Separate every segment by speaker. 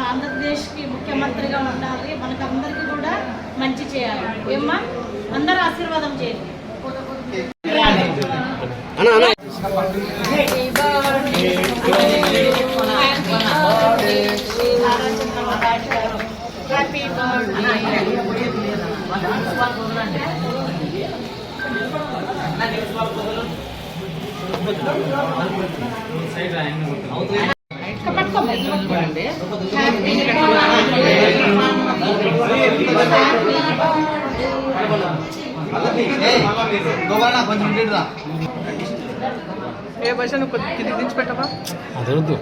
Speaker 1: ఆంధ్రప్రదేశ్కి ముఖ్యమంత్రిగా ఉండాలి. మనకందరికీ కూడా మంచి చేయాలి. ఏమ్మా? అందరూ ఆశీర్వాదం చేయండి.
Speaker 2: ఇటురా.
Speaker 3: ఏ భాష నువ్వు కొద్ది కిందికి దించి పెట్టవా?
Speaker 4: అదొద్దు.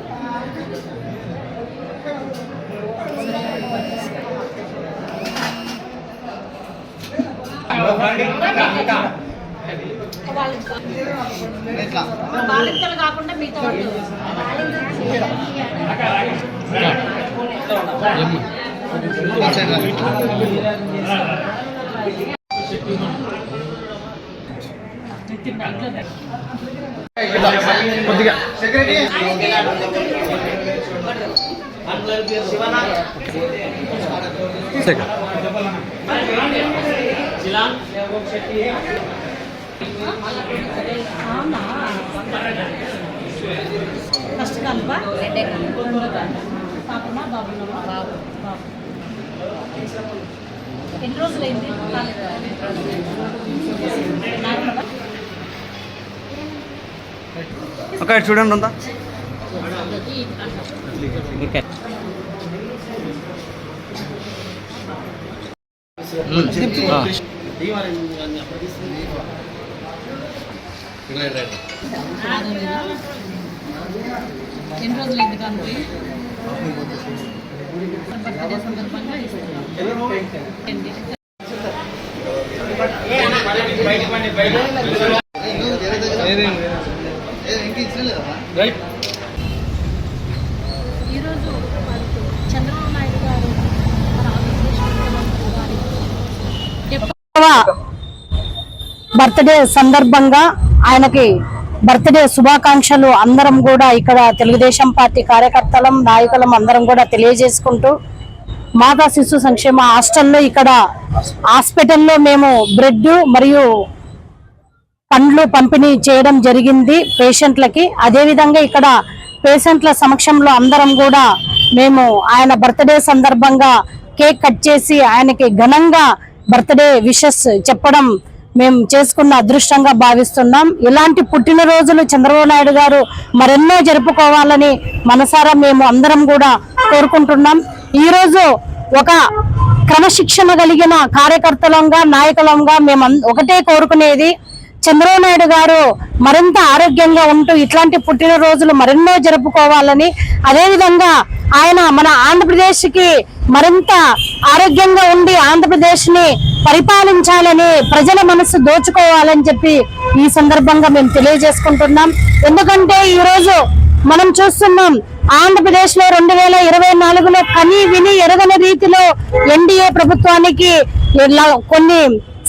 Speaker 2: ఇట్లా.
Speaker 1: బాలింతలు కాకుండా మిగతా వాళ్ళు.
Speaker 2: ఇటు
Speaker 4: కొద్దిగా సెకండ్
Speaker 1: ఫస్ట్ కలుప రెండో పాపమా బాబునమ్మా బాబు బాబు ఎన్ని రోజులైంది?
Speaker 2: ఒక చూడండి ఉందా
Speaker 1: ఎన్ని బర్త్డే సందర్భంగా ఈరోజు చంద్రబాబు నాయుడు గారి
Speaker 5: బర్త్డే సందర్భంగా ఆయనకి బర్త్డే శుభాకాంక్షలు అందరం కూడా ఇక్కడ తెలుగుదేశం పార్టీ కార్యకర్తలం నాయకులం అందరం కూడా తెలియజేసుకుంటూ మాతా శిశు సంక్షేమ హాస్టల్లో ఇక్కడ హాస్పిటల్లో మేము బ్రెడ్ మరియు పండ్లు పంపిణీ చేయడం జరిగింది పేషెంట్లకి. అదేవిధంగా ఇక్కడ పేషెంట్ల సమక్షంలో అందరం కూడా మేము ఆయన బర్త్డే సందర్భంగా కేక్ కట్ చేసి ఆయనకి ఘనంగా బర్త్డే విషెస్ చెప్పడం మేము చేసుకున్న అదృష్టంగా భావిస్తున్నాం. ఇలాంటి పుట్టినరోజులు చంద్రబాబు నాయుడు గారు మరెన్నో జరుపుకోవాలని మనసారా మేము అందరం కూడా కోరుకుంటున్నాం. ఈరోజు ఒక క్రమశిక్షణ కలిగిన కార్యకర్తలంగా నాయకులంగా మేము ఒకటే కోరుకునేది చంద్రబాబు నాయుడు గారు మరింత ఆరోగ్యంగా ఉంటూ ఇట్లాంటి పుట్టినరోజులు మరెన్నో జరుపుకోవాలని అదేవిధంగా ఆయన మన ఆంధ్రప్రదేశ్కి మరింత ఆరోగ్యంగా ఉండి ఆంధ్రప్రదేశ్ని పరిపాలించాలని ప్రజల మనసు దోచుకోవాలని చెప్పి ఈ సందర్భంగా మేము తెలియజేసుకుంటున్నాం. ఎందుకంటే ఈరోజు మనం చూస్తున్నాం ఆంధ్రప్రదేశ్లో రెండు వేల ఇరవై నాలుగులో కని విని ఎరగని రీతిలో ఎన్డీఏ ప్రభుత్వానికి కొన్ని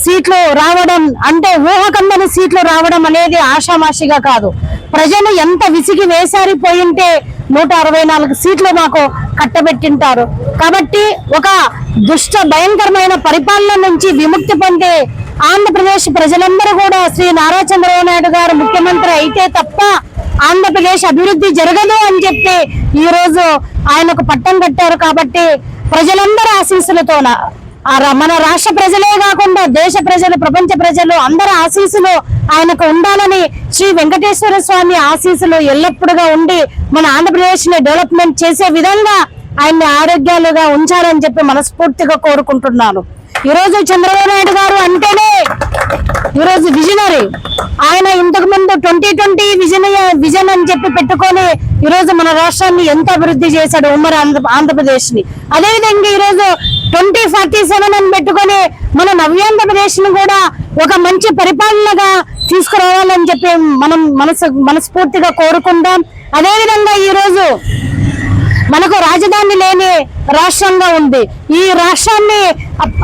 Speaker 5: సీట్లు రావడం అంటే ఊహకందని సీట్లు రావడం అనేది ఆషామాషిగా కాదు. ప్రజలు ఎంత విసిగి వేసారిపోయింటే నూట అరవై నాలుగు సీట్లు మాకు కట్టబెట్టింటారు. కాబట్టి ఒక దుష్ట భయంకరమైన పరిపాలన నుంచి విముక్తి పొందే ఆంధ్రప్రదేశ్ ప్రజలందరూ కూడా శ్రీ నారా చంద్రబాబు నాయుడు గారు ముఖ్యమంత్రి అయితే తప్ప ఆంధ్రప్రదేశ్ అభివృద్ధి జరగదు అని చెప్పి ఈ రోజు ఆయనకు పట్టం కట్టారు కాబట్టి ప్రజలందరూ ఆశీస్సులతోన ఆ మన రాష్ట్ర ప్రజలే కాకుండా దేశ ప్రజలు ప్రపంచ ప్రజలు అందరి ఆశీస్సులు ఆయనకు ఉండాలని శ్రీ వెంకటేశ్వర స్వామి ఆశీస్సులు ఎల్లప్పుడుగా ఉండి మన ఆంధ్రప్రదేశ్ని డెవలప్మెంట్ చేసే విధంగా ఆయన్ని ఆరోగ్యాలుగా ఉంచాలని చెప్పి మనస్ఫూర్తిగా కోరుకుంటున్నాను. ఈ రోజు చంద్రబాబు నాయుడు గారు అంటేనే ఈరోజు విజనరీ. ఆయన ఇంతకు ముందు ట్వంటీ ట్వంటీ విజన్ విజన్ అని చెప్పి పెట్టుకొని ఈ రోజు మన రాష్ట్రాన్ని ఎంత అభివృద్ధి చేశాడు ఉమ్మడి ఆంధ్ర ఆంధ్రప్రదేశ్ని అదేవిధంగా ఈ రోజు ట్వంటీ ఫార్టీ సెవెన్ అని పెట్టుకొని మన నవ్యాంధ్రప్రదేశ్ను కూడా ఒక మంచి పరిపాలనగా తీసుకురావాలని చెప్పి మనం మనసు మనస్ఫూర్తిగా కోరుకుందాం. అదేవిధంగా ఈ రోజు మనకు రాజధాని లేని రాష్ట్రంగా ఉంది. ఈ రాష్ట్రాన్ని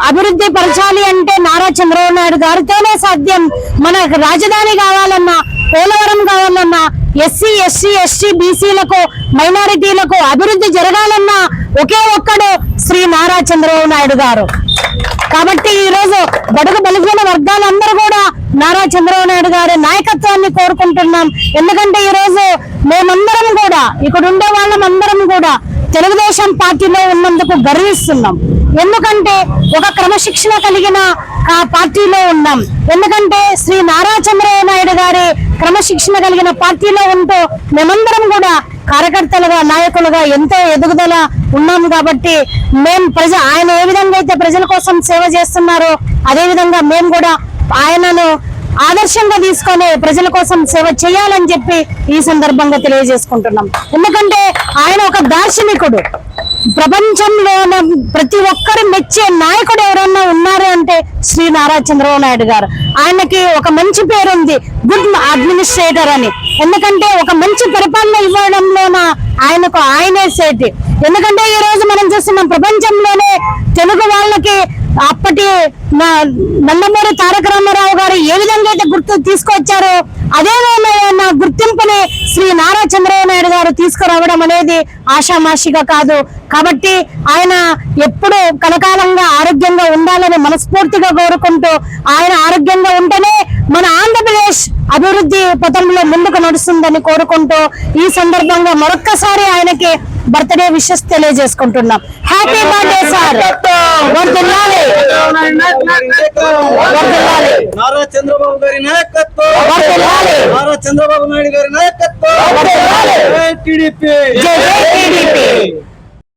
Speaker 5: అభివృద్ధి పరచాలి అంటే నారా చంద్రబాబు నాయుడు గారితోనే సాధ్యం. మనకు రాజధాని కావాలన్నా పోలవరం కావాలన్నా ఎస్సీ ఎస్సీ ఎస్టీ బీసీలకు మైనారిటీలకు అభివృద్ధి జరగాలన్నా ఒకే ఒక్కడు శ్రీ నారా చంద్రబాబు నాయుడు గారు. కాబట్టి ఈ రోజు బడుగు బలిగిన వర్గాలందరూ కూడా నారా చంద్రబాబు నాయుడు గారి నాయకత్వాన్ని కోరుకుంటున్నాం. ఎందుకంటే ఈ రోజు మేమందరం కూడా ఇక్కడ ఉండే వాళ్ళం అందరం కూడా తెలుగుదేశం పార్టీలో ఉన్నందుకు గర్విస్తున్నాం. ఎందుకంటే ఒక క్రమశిక్షణ కలిగిన పార్టీలో ఉన్నాం. ఎందుకంటే శ్రీ నారా చంద్రబాబు నాయుడు గారి క్రమశిక్షణ కలిగిన పార్టీలో ఉంటూ మేమందరం కూడా కార్యకర్తలుగా నాయకులుగా ఎంతో ఎదుగుదల ఉన్నాము కాబట్టి మేము ప్రజ ఆయన ఏ విధంగా అయితే ప్రజల కోసం సేవ చేస్తున్నారో అదే విధంగా మేము కూడా ఆయనను ఆదర్శంగా తీసుకొని ప్రజల కోసం సేవ చేయాలని చెప్పి ఈ సందర్భంగా తెలియజేసుకుంటున్నాం. ఎందుకంటే ఆయన ఒక దార్శనికుడు. ప్రపంచంలో ప్రతి ఒక్కరు మెచ్చే నాయకుడు ఎవరన్నా ఉన్నారు అంటే శ్రీ నారా చంద్రబాబు నాయుడు గారు. ఆయనకి ఒక మంచి పేరు ఉంది గుడ్ అడ్మినిస్ట్రేటర్ అని. ఎందుకంటే ఒక మంచి పరిపాలన ఇవ్వడంలోన ఆయనకు ఆయనే సేటి. ఎందుకంటే ఈ రోజు మనం చూస్తున్నాం ప్రపంచంలోనే తెలుగు వాళ్ళకి అప్పటి నందమూరి తారక రామారావు గారు ఏ విధంగా అయితే గుర్తు తీసుకొచ్చారో అదే నా గుర్తింపుని శ్రీ నారా చంద్రబాబు నాయుడు గారు తీసుకురావడం అనేది ఆషామాషిగా కాదు. కాబట్టి ఆయన ఎప్పుడు కలకాలంగా ఉండాలని మనస్ఫూర్తిగా కోరుకుంటూ ఆయన ఆరోగ్యంగా ఉంటేనే మన ఆంధ్రప్రదేశ్ అభివృద్ధి పథంలో ముందుకు నడుస్తుందని కోరుకుంటూ ఈ సందర్భంగా మరొక్కసారి ఆయనకి బర్త్డే విషెస్ తెలియజేసుకుంటున్నాం. Happy birthday sir.
Speaker 3: Nara Chandrababu గారి నాయకత్వం.
Speaker 5: వర్ధిల్లాలి.
Speaker 3: నారా చంద్రబాబు నాయుడు గారి నాయకత్వం.
Speaker 5: వర్ధిల్లాలి.
Speaker 3: జై టీడీపీ.
Speaker 5: జై జై టీడీపీ.